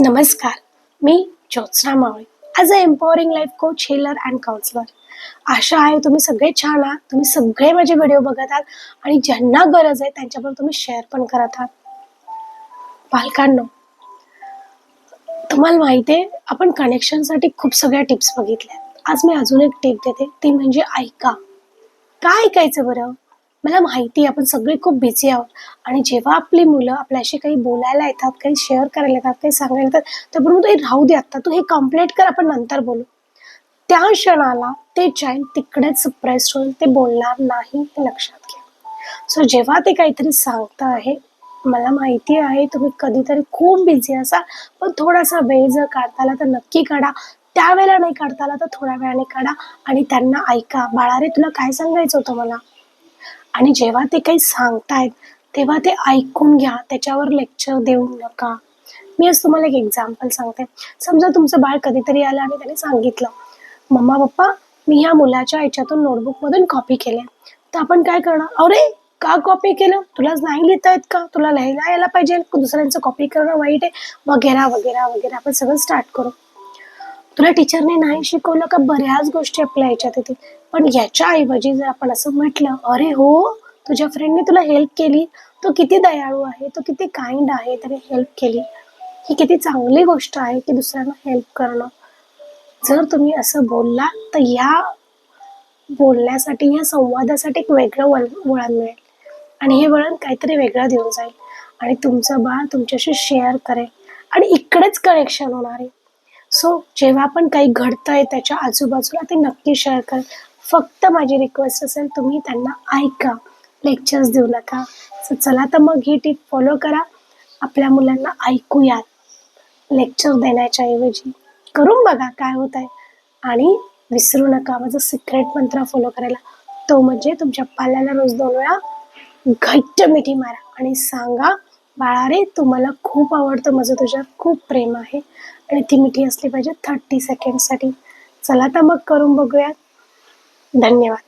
नमस्कार मी Jyotsna Mawale as a empowering life coach healer and counsellor आशा आहे तुम्ही सगळे छान आहात तुम्ही सगळे माझे व्हिडिओ बघत आहात आणि ज्यांना गरज आहे त्यांच्याबरोबर तुम्ही शेअर पण करत आहात. पालकांनो तुम्हाला माहिती आहे आपण कनेक्शनसाठी खूप सगळ्या टिप्स बघितल्या आज मी अजून एक टिप देते ती म्हणजे ऐका. काय ऐकायचं बरं? मला माहिती आहे आपण सगळे खूप बिझी आहोत. आणि जेव्हा आपली मुलं आपल्याशी काही बोलायला येतात काही शेअर करायला येतात काही सांगायला येतात तर बरोबर तू हे राहू दे आत्ता तू हे कंप्लीट कर आपण नंतर बोलू. त्या क्षणाला ते चाइल्ड तिकडेच सप्रेस होईल ते बोलणार नाही हे लक्षात घ्या सो जेव्हा ते काहीतरी सांगतं आहे मला माहिती आहे तुम्ही कधीतरी खूप बिझी असाल पण थोडासा वेळ जर काढता आला तर नक्की काढा. त्यावेळेला नाही काढता आला तर थोड्या वेळाने काढा. आणि त्यांना ऐका. बाळा रे तुला काय सांगायचं होतं मला? आणि जेव्हा ते काही सांगतायत तेव्हा ते ऐकून घ्या. त्याच्यावर लेक्चर देऊ नका. मी आज तुम्हाला एक एक्झाम्पल सांगते. समजा तुमचं बाळ कधीतरी आलं आणि त्याने सांगितलं मम्मा पप्पा मी ह्या मुलाच्या याच्यातून नोटबुकमधून कॉपी केल्या. तर आपण काय करणार? अरे का कॉपी केलं? तुला नाही लिहिता येत का? तुला लिहायला यायला पाहिजे. दुसऱ्यांचं कॉपी करणं वाईट आहे. वगैरे वगैरे वगैरे आपण सगळं स्टार्ट करू. तुला टीचरने नाही शिकवलं का बऱ्याच गोष्टी आपल्या ह्याच्यात येतील? पण याच्या ऐवजी जर आपण असं म्हटलं अरे हो तुझ्या फ्रेंडने तुला हेल्प केली. तो किती दयाळू आहे तो किती काइंड आहे त्याने हेल्प केली. ही किती चांगली गोष्ट आहे की दुसऱ्यांना हेल्प करणं. जर तुम्ही असं बोलला तर या बोलण्यासाठी या संवादासाठी एक वेगळं वळ वळण मिळेल. आणि हे वळण काहीतरी वेगळं देऊन जाईल. आणि तुमचं बाळ तुमच्याशी शेअर करेल. आणि इकडेच कनेक्शन होणार आहे. सो जेव्हा पण काही घडतं आहे त्याच्या आजूबाजूला ते नक्की शेअर करा. फक्त माझी रिक्वेस्ट असेल तुम्ही त्यांना ऐका. लेक्चर्स देऊ नका. सो चला तर मग ही टीप फॉलो करा. आपल्या मुलांना ऐकूयात. लेक्चर देण्याच्या ऐवजी. करून बघा काय होत आहे आणि विसरू नका माझा सिक्रेट मंत्र फॉलो करायला. तो म्हणजे तुमच्या पाल्याला रोज दोन वेळा घट्ट मिठी मारा. आणि सांगा बाळा रे तू मला खूप आवडतं माझं तुझ्यात खूप प्रेम आहे. आणि ती मिठी असली पाहिजे थर्टी सेकंडसाठी चला तर मग करून बघूयात धन्यवाद.